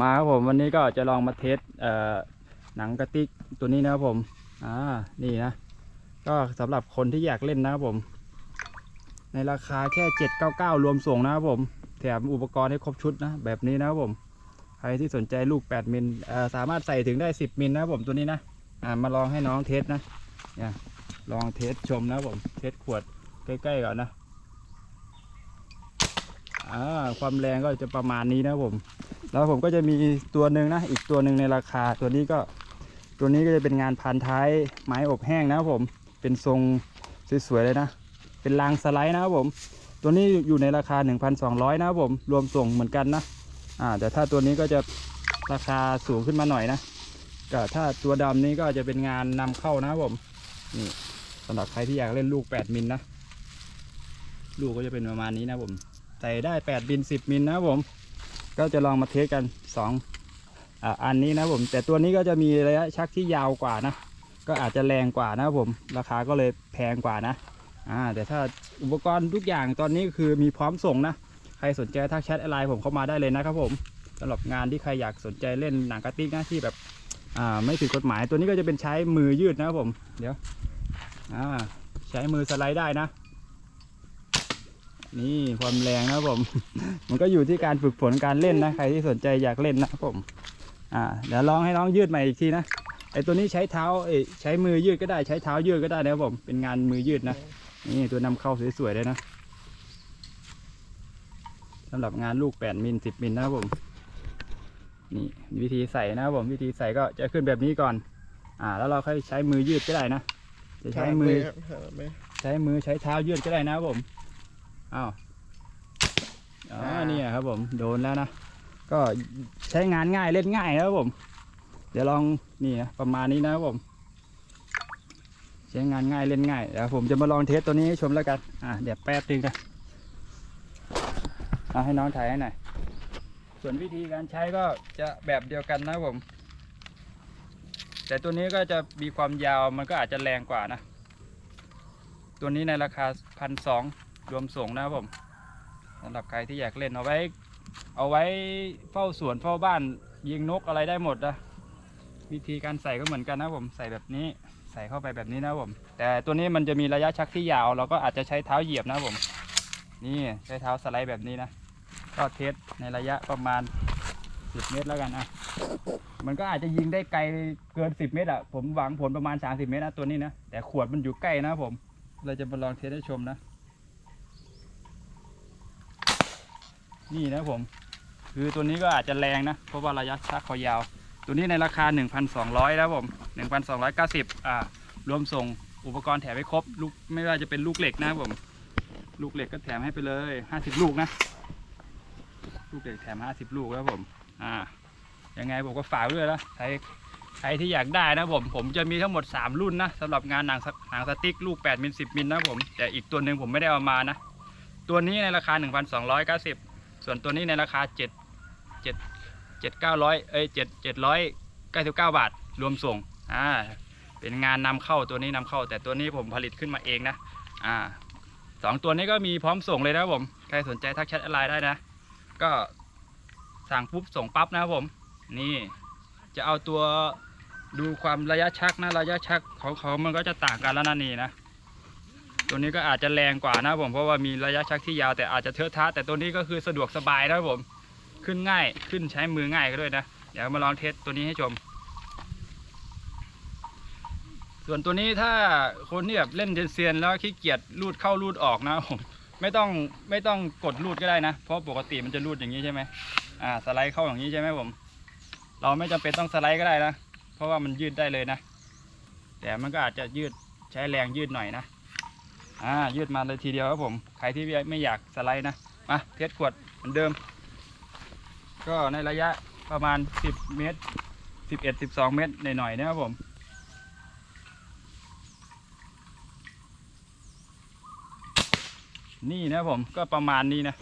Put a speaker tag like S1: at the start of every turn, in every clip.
S1: มาครับผมวันนี้ก็จะลองมาเทสเอ่อหนังกระติกตัวนี้นะครับผมอ่านี่นะ ก็สำหรับคนที่อยากเล่นนะครับผม ในราคาแค่ 799 รวมส่งนะครับผม แถมอุปกรณ์ให้ครบชุดนะ แบบนี้นะครับผมใครที่สนใจลูก 8 มิลสามารถใส่ถึงได้ 10 มิลนะครับผมตัวนี้นะอ่ามาลองให้น้องเทสนะเนี่ยลองเทสชมนะครับผม เทสขวดใกล้ๆก่อนนะ อ่าความแรงก็จะประมาณนี้นะผม แล้วผมก็จะมีตัวหนึ่งนะ อีกตัวหนึ่งในราคา ตัวนี้ก็ตัวนี้ก็จะเป็นงานพันท้ายไม้อบแห้งนะครับผม เป็นทรงสวยๆเลยนะ เป็นรางสไลด์นะครับผม ตัวนี้อยู่ในราคา 1,200 นะครับผม รวมส่งเหมือนกันนะ อ่า แต่ถ้าตัวนี้ก็จะราคาสูงขึ้นมาหน่อยนะก็ถ้าตัวดำนี้ก็จะเป็นงานนำเข้านะครับผม นี่สำหรับใครที่อยากเล่นลูก 8 มิลนะลูกก็จะเป็นประมาณนี้นะผม ใส่ได้8มิล10 มิลนะครับผม ก็จะลองมาเทสกัน 2 อ่าอันนี้นะผม แต่ตัวนี้ก็จะมีระยะชักที่ยาวกว่านะ ก็อาจจะแรงกว่านะครับผม ราคาก็เลยแพงกว่านะ อ่า แต่ถ้าอุปกรณ์ทุกอย่างตอนนี้คือมีพร้อมส่งนะ ใครสนใจทักแชทไลน์ผมเข้ามาได้เลยนะครับผมสำหรับงานที่ใครอยากสนใจเล่นหนังกระติกนะที่แบบ อ่า ไม่ผิดกฎหมาย ตัวนี้ก็จะเป็นใช้มือยืดนะครับผม เดี๋ยว อ่า ใช้มือสไลด์ได้นะ นี่ความแรงนะครับผม มันก็อยู่ที่การฝึกฝนการเล่นนะใครที่สนใจอยากเล่นนะครับผม อ่า เดี๋ยวลองให้น้องยืดใหม่อีกทีนะไอตัวนี้ใช้เท้าเอยใช้มือยืดก็ได้ใช้เท้ายืดก็ได้นะครับผมเป็นงานมือยืดนะนี่ตัวนำเข้าสวยๆเลยนะสำหรับงานลูก8มิล10มิลนะครับผม นี่วิธีใส่นะครับผมวิธีใส่ก็จะขึ้นแบบนี้ก่อน อ่า แล้วเราค่อยใช้มือยืดก็ได้นะจะใช้มือ
S2: ครับถนัดไหม
S1: ใช้มือใช้เท้ายืดก็ได้นะครับผม อ้าวอ๋อ
S2: อ่า
S1: เนี่ยครับผมโดนแล้วนะ ก็ใช้งานง่ายเล่นง่ายนะครับผม เดี๋ยวลองนี่นะประมาณนี้นะครับผม ใช้งานง่ายเล่นง่ายเดี๋ยวผมจะมาลองเทสตัวนี้ให้ชมแล้วกันอะเดี๋ยวแป๊บนึงนะเอาให้น้องถ่ายให้หน่อยส่วนวิธีการใช้ก็จะแบบเดียวกันนะครับผม แต่ตัวนี้ก็จะมีความยาวมันก็อาจจะแรงกว่านะ ตัวนี้ในราคาพันสอง รวมส่งนะครับผมสำหรับใครที่อยากเล่นเอาไว้ เอาไว้เฝ้าสวนเฝ้าบ้านยิงนกอะไรได้หมดนะวิธีการใส่ก็เหมือนกันนะผมใส่แบบนี้ใส่เข้าไปแบบนี้นะผม แต่ตัวนี้มันจะมีระยะชักที่ยาว เราก็อาจจะใช้เท้าเหยียบนะผม นี่ใช้เท้าสไลด์แบบนี้นะ ก็เทสในระยะประมาณ 10 เมตรแล้วกันอะมันก็อาจจะยิงได้ไกลเกิน 10 เมตรอะผมหวังผลประมาณ 30 เมตรนะตัวนี้นะแต่ขวดมันอยู่ใกล้นะผม เราจะมาลองเทสให้ชมนะ นี่นะผม คือตัวนี้ก็อาจจะแรงนะ เพราะว่าระยะชักเขายาว ตัวนี้ในราคา 1,200นะครับผม 1,290อ่ารวมส่งอุปกรณ์แถมให้ครบลูกไม่ว่าจะเป็นลูกเหล็กนะผม ลูกเหล็กก็แถมให้ไปเลย 50 ลูกนะ ลูกเหล็กแถม 50 ลูกครับผม อ่ายังไงผมก็ฝากด้วยนะใครใครที่อยากได้นะผม ผมจะมีทั้งหมด 3 รุ่นนะสำหรับงานหนังสหนังสติ๊กลูก8มิล10มิลนะผม แต่อีกตัวหนึ่งผมไม่ได้เอามานะ ตัวนี้ในราคา 1,290 ส่วนตัวนี้ในราคา 7 7 7 900เอ้ย7 799 บาท รวมส่งอ่าเป็นงานนำเข้าตัวนี้นำเข้า แต่ตัวนี้ผมผลิตขึ้นมาเองนะอ่าสองตัวนี้ก็มีพร้อมส่งเลยนะผมใครสนใจทักแชทไลน์ได้นะ ก็สั่งปุ๊บส่งปั๊บนะผม นี่จะเอาตัวดูความระยะชักนะระยะชักของเขามันก็จะต่างกันแล้วนะนี่นะ ตัวนี้ก็อาจจะแรงกว่านะผมเพราะว่ามีระยะชักที่ยาวแต่อาจจะเทอะทะแต่ตัวนี้ก็คือสะดวกสบายนะผม ขึ้นง่ายขึ้นใช้มือง่ายก็ด้วยนะ เดี๋ยวมาลองเทสตัวนี้ให้ชม ส่วนตัวนี้ถ้าคนที่แบบเล่นเซียนแล้วขี้เกียจรูดเข้ารูดออกนะผมไม่ต้องไม่ต้องกดรูดก็ได้นะ เพราะปกติมันจะรูดอย่างนี้ใช่ไหมอ่าสไลด์เข้าอย่างนี้ใช่ไหมผม เราไม่จำเป็นต้องสไลด์ก็ได้นะ เพราะว่ามันยืดได้เลยนะ แต่มันก็อาจจะยืดใช้แรงยืดหน่อยนะ อ่ายืดมาเลยทีเดียวครับผมใครที่ไม่อยากสไลด์นะมาเทสขวดเหมือนเดิม ก็ในระยะประมาณ 10 เมตร 11 12 เมตรหน่อยๆนะครับผมนี่นะผมก็ประมาณนี้นะ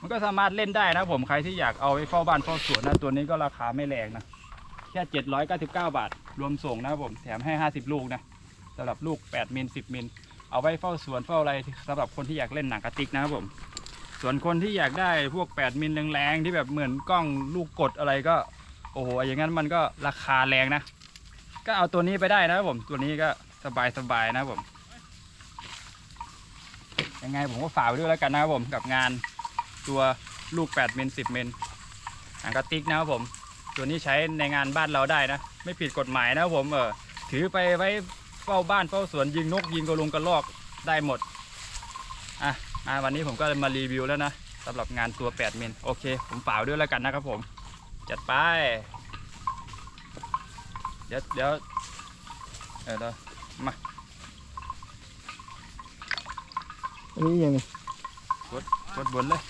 S1: มันก็สามารถเล่นได้นะผมใครที่อยากเอาไปเฝ้าบ้านเฝ้าสวนนะตัวนี้ก็ราคาไม่แรงนะ แค่ 799 บาท รวมส่งนะครับผมแถมให้ 50 ลูกนะสำหรับลูก 8 มิล 10 มิล เอาไว้เฝ้าสวนเฝ้าอะไรสำหรับคนที่อยากเล่นหนังกระติกนะครับผม ส่วนคนที่อยากได้พวก 8 มิลแรงๆที่แบบเหมือนกล้องลูกกดอะไรก็ โอ้โหอย่างนั้นมันก็ราคาแรงนะ ก็เอาตัวนี้ไปได้นะครับผมตัวนี้ก็สบายๆนะครับผมยังไงผมก็ฝากไว้ด้วยแล้วกันนะครับผมกับงานตัวลูก8มิล10มิลหางกระติกนะครับผม ตัวนี้ใช้ในงานบ้านเราได้นะ ไม่ผิดกฎหมายนะครับผมเออถือไปไว้ เฝ้าบ้านเฝ้าสวนยิงนกยิงกระลงกระลอกได้หมดอะอะวันนี้ผมก็มารีวิวแล้วนะสำหรับงานตัว 8 มิลโอเค ผมฝากไว้ด้วยแล้วกันนะครับผม จัดไป เดี๋ยวเดี๋ยวเออเดี๋ยว
S2: อันนี้ยังไง
S1: กดบนเลย